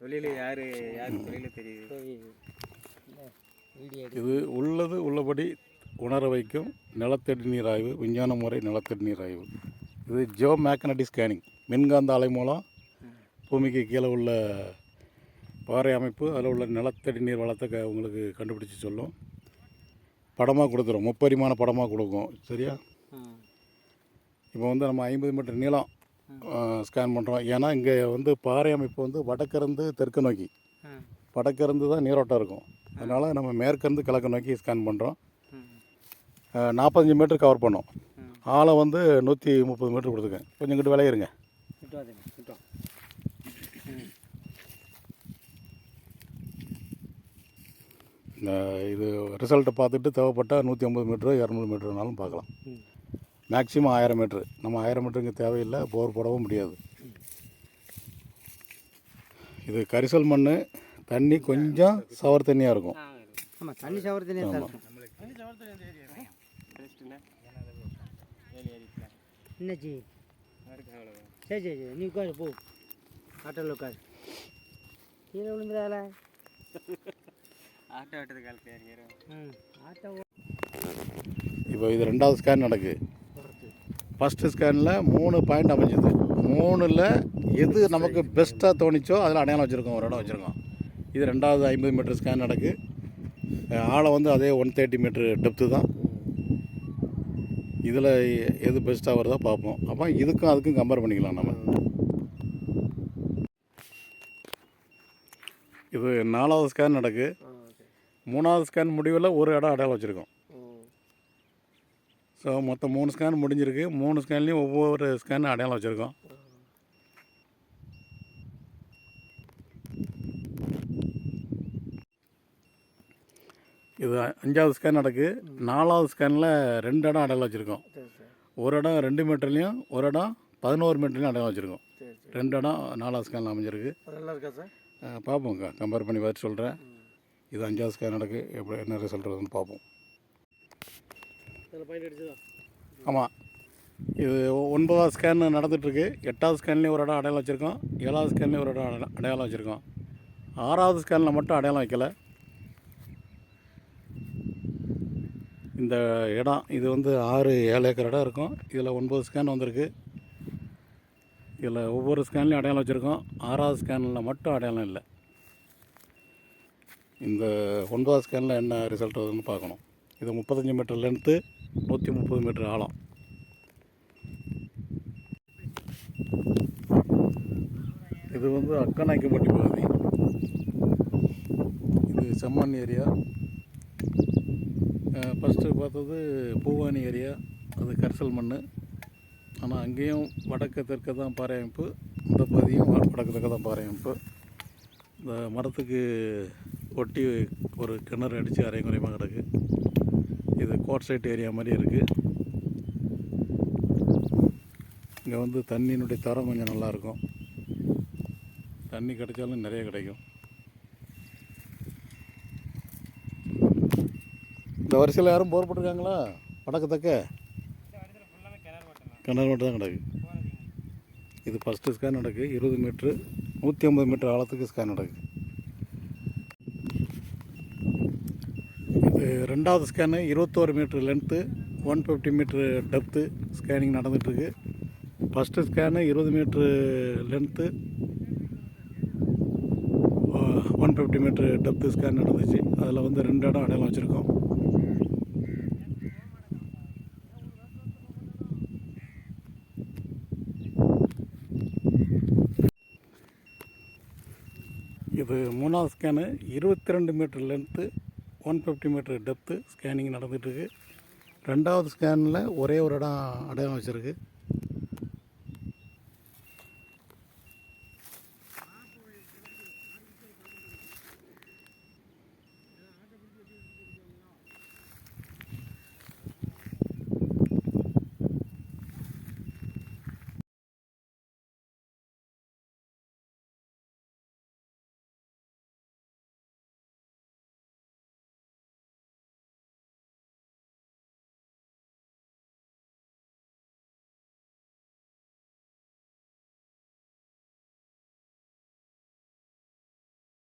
தொழில் யார் யார் தொழில் தெரியுது? இது உள்ளது உள்ளபடி உணர வைக்கும் நிலத்தடி நீர் ஆய்வு விஞ்ஞான முறை நிலத்தடி நீர் ஆய்வு இது ஜியோ மேக்னட்டிக் ஸ்கேனிங் மின்காந்த அலை மூலம் பூமிக்கு கீழே உள்ள பாறை அமைப்பு அதில் உள்ள நிலத்தடி நீர் வளத்தை க உங்களுக்கு கண்டுபிடிச்சி சொல்லும். படமாக கொடுத்துரும் முப்பரிமாண படமாக கொடுக்கும் சரியா? இப்போ வந்து நம்ம ஐம்பது மீட்டர் நீளம் ஸ்கேன் பண்ணுறோம் ஏன்னா இங்கே வந்து பாறை அமைப்பு வந்து வடக்கிருந்து தெற்கு நோக்கி. வடக்கிருந்து தான் நீரோட்டம் இருக்கும். அதனால் நம்ம மேற்கிருந்து கிழக்கு நோக்கி ஸ்கேன் பண்ணுறோம் நாற்பத்தஞ்சு மீட்டர் கவர் பண்ணோம். ஆழம் வந்து நூற்றி முப்பது மீட்டர் கொடுத்துருக்கேன். கொஞ்சம் கிட்ட விளையிருங்க இது ரிசல்ட்டை பார்த்துட்டு தேவைப்பட்டால் நூற்றி ஐம்பது மீட்டரோ இரநூறு மீட்டர்னாலும் பார்க்கலாம். ம் மேக்ஸிமம் ஆயிரம் மீட்ரு நம்ம ஆயிரம் மீட்டருங்க தேவையில்லை போர் போடவும் முடியாது. இது கரிசல் மண் தண்ணி கொஞ்சம் சவர் தண்ணியாக இருக்கும். ஆமாம் தண்ணி சவர தண்ணி தான் இருக்கும். என்னாச்சு சரி சரி சரி நீ உட்காரு போ. ஆட்டோவில் உட்காரு. கீழே விழுந்துடால ஆட்டோ ம் ஆட்டோ இப்போ இது ரெண்டாவது ஸ்கேன் நடக்கு ஓடுறது ஃபஸ்ட்டு ஸ்கேனில் மூணு பாயிண்ட் அமைஞ்சுது. மூணில் எது நமக்கு பெஸ்ட்டாக தோணிச்சோ அதில் அடையாளம் வச்சுருக்கோம் ஒரு இடம் வச்சுருக்கோம். இது ரெண்டாவது ஐம்பது மீட்டர் ஸ்கேன் நடக்கு. ஆழம் வந்து அதே ஒன் தேர்ட்டி மீட்டர் டெப்த்து தான். இதில் எது பெஸ்ட்டாக வருதோ பார்ப்போம். அப்போ இதுக்கும் அதுக்கும் கம்பேர் பண்ணிக்கலாம் நம்ம. இது நாலாவது ஸ்கேன் நடக்கு. மூணாவது ஸ்கேன் முடிவில் ஒரு இடம் அடையாளம் வச்சுருக்கோம். ஸோ மொத்தம் மூணு ஸ்கேன் முடிஞ்சிருக்கு. மூணு ஸ்கேன்லேயும் ஒவ்வொரு ஸ்கேன் அடையாளம் வச்சுருக்கோம். இது அஞ்சாவது ஸ்கேன் நடக்கு. நாலாவது ஸ்கேனில் ரெண்டு இடம் அடையாளம் வச்சுருக்கோம். சரி சரி ஒரு இடம் ரெண்டு மீட்டர்லேயும் ஒரு இடம் பதினோரு மீட்டர்லையும் அடையாளம் வச்சுருக்கோம். சரி சரி ரெண்டு இடம் நாலாவது ஸ்கேனில் அமைஞ்சிருக்கு. அதெல்லாம் இருக்கா சார்? அஹ் பார்ப்போம் கம்பேர் பண்ணி பார்த்து சொல்கிறேன் இது அஞ்சாவது ஸ்கேன் நடக்கு. எப்படி என்ன ரிசல்ட் வருதுன்னு பார்ப்போம். ஆமாம் இது ஒன்பதாவது ஸ்கேன் நடந்துகிட்ருக்கு எட்டாவது ஸ்கேன்லேயும் ஒரு இடம் அடையாளம் வச்சுருக்கோம். ஏழாவது ஸ்கேன்லேயும் ஒரு இடம் அடையாளம் அடையாளம் வச்சுருக்கோம். ஆறாவது ஸ்கேனில் மட்டும் அடையாளம் வைக்கல. இந்த இடம் இது வந்து ஆறு ஏழு ஏக்கர் இடம் இருக்கும். இதில் ஒன்பது ஸ்கேன் வந்திருக்கு. இதில் ஒவ்வொரு ஸ்கேன்லையும் அடையாளம் வச்சுருக்கோம். ஆறாவது ஸ்கேனில் மட்டும் அடையாளம் இல்லை. இந்த ஒன்பதாவது ஸ்கேனில் என்ன ரிசல்ட் வருதுன்னு பார்க்கணும். இது முப்பத்தஞ்சு மீட்டர் லென்த்து நூற்றி முப்பது மீட்டர் ஆழம். இது வந்து அக்கநாய்க்குப்பட்டி பகுதி. இது செம்மண் ஏரியா. ஃபஸ்ட்டு பார்த்தது பூவானி ஏரியா. அது கரிசல் மண் ஆனால் அங்கேயும் வடக்கு தெற்கு தான் பாறை அமைப்பு இந்த பகுதியும் வடக்கு தெற்க தான் பாறை அமைப்பு இந்த மரத்துக்கு ஒட்டி ஒரு கிணறு அடித்து அரைங்குறையமாக கிடக்கு. இது கோட் சைட் ஏரியா மாதிரி இருக்குது இங்கே வந்து தண்ணியினுடைய தரம் கொஞ்சம் நல்லாயிருக்கும் தண்ணி கிடைச்சாலும் நிறைய கிடைக்கும். இந்த வரிசையில் யாரும் போர் போட்டிருக்காங்களா? வடக்கு தக்க கிணறு மட்டும் தான் கிடக்கு. இது ஃபஸ்ட்டு ஸ்கேன் நடக்கு. இருபது மீட்ரு நூற்றி ஐம்பது மீட்டர் ஆழத்துக்கு ஸ்கேன் நடக்குது இது ரெண்டாவது ஸ்கேனு இருபத்தோரு metre length one fifty metre depth scanning நடந்துகிட்ருக்கு ஃபஸ்ட்டு ஸ்கேனு இருபது metre length one fifty metre depth scan நடந்துச்சு. அதில் வந்து ரெண்டு இடம் அடையாளம் வச்சுருக்கோம். இது மூணாவது ஸ்கேனு இருபத்தி ரெண்டு metre length one fifty metre depth scanning நடந்துகிட்ருக்கு. ரெண்டாவது ஸ்கேனில் ஒரே ஒரு இடம் அடையாளம் வச்சுருக்கு.